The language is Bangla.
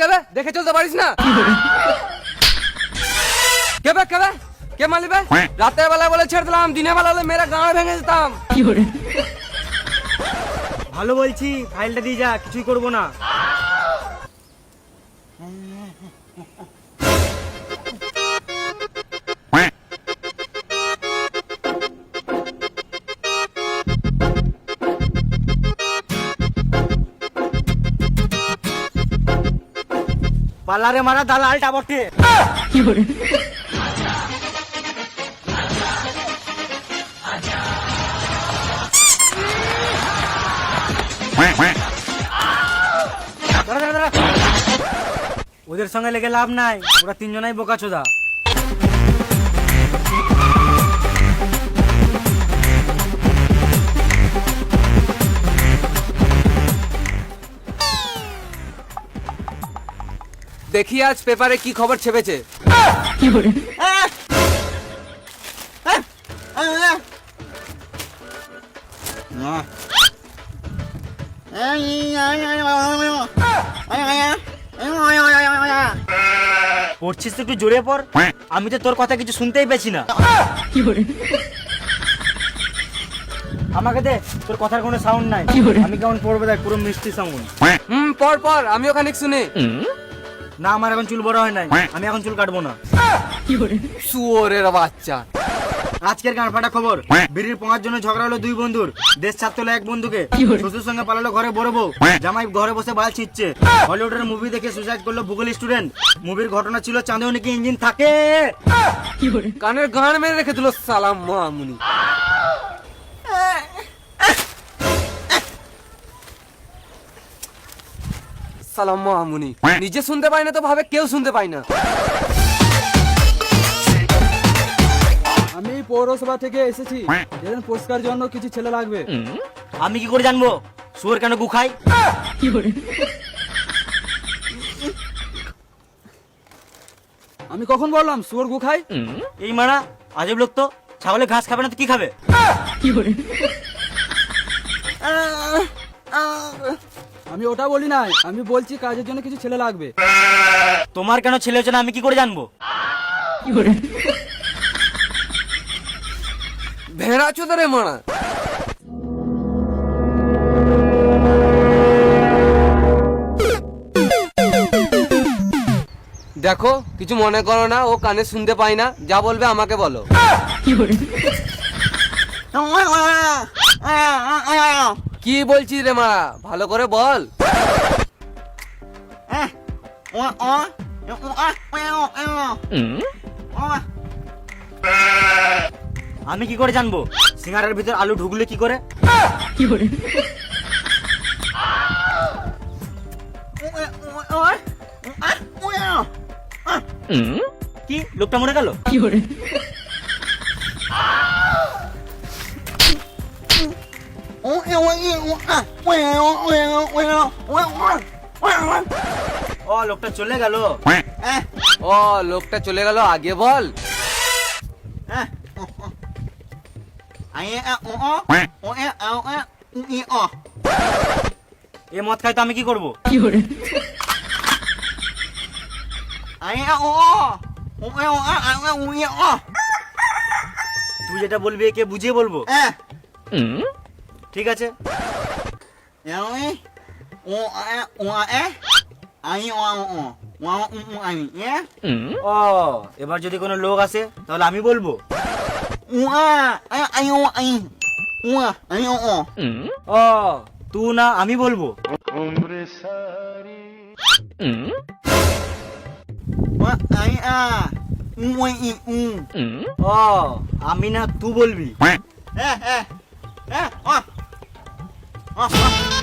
কেবে দেখে চলতে পারিস না? কেবে কেবে? কে মালিবে রাতের বেলা বলে ছেড়ে দিলাম, দিনের বেলা মেয়েরা গাঁড় ভেঙে যেতাম। ভালো বলছি, ফাইলটা দিয়ে যা, কিছুই করব না। পার্লারে মারা দালালটা বটে। ওদের সঙ্গে লেগে লাভ নাই। ওরা তিনজনাই বোকা দেখি আজ পেপারে কি খবর ছেপেছে। পড়ছিস তো একটু জোরে পড়। আমি তো তোর কথা কিছু শুনতেই পেছি না। আমাকে দে তোর কথার কোনো সাউন্ড নাই। আমি কেমন পড়ব দেখ পুরো মিষ্টি সাউন্ড হুম পর পর আমি ওখানে শুনি। না আমার এখন চুল বড় হয় নাই। আমি এখন চুল কাটবো না। শুয়োরের বাচ্চা। আজকের গান ফাটা খবর বিড়ির পাঁচ জন্য ঝগড়া হলো দুই বন্ধুর। দেশ ছাড়তে এক বন্ধুকে। শ্বশুর সঙ্গে পালালো ঘরে বড় বউ। জামাই ঘরে বসে বাল ছিচ্ছে হলিউডের মুভি দেখে সুসাইড করল ভূগোল স্টুডেন্ট মুভির ঘটনা ছিল চাঁদেও নাকি ইঞ্জিন থাকে। কানের গান মেরে রেখে দিল সালাম মামুনি সালাম মামুনি নিজে শুনতে পাই না তো ভাবে কেউ শুনতে পাই না। আমি পৌরসভা থেকে এসেছি। এদের পুরস্কার জন্য কিছু ছেলে লাগবে। আমি কি করে জানব? শুয়োর কেন গু খাই আমি কখন বললাম সুর গু খাই এই মানা আজব লোক তো। ছাগলে ঘাস খাবে না তো কি খাবে? আমি ওটা বলি নাই। আমি বলছি কাজের জন্য কিছু ছেলে লাগবে। তোমার কেন ছেলে হচ্ছে না আমি কি করে জানব? ভেড়া চোদরে মারা। দেখো কিছু মনে করো না ও কানে শুনতে পাই না। যা বলবে আমাকে বলো। কি বলছিস রে মা? ভালো করে বল। আমি কি করে জানব? সিঙ্গারের ভিতর আলু ঢুকলে কি করে? কি লোকটা মরে গেল? ও লোকটা চলে গেল। ও লোকটা চলে গেল আগে বল। এ মদ খাই তো আমি কি করব? তুই যেটা বলবি একে বুঝিয়ে বলব। ঠিক আছে? ও এবার যদি কোনো লোক আসে তাহলে আমি বলব। ও তুই না আমি বলব। ও আমি না তুই বলবি। Hah hah.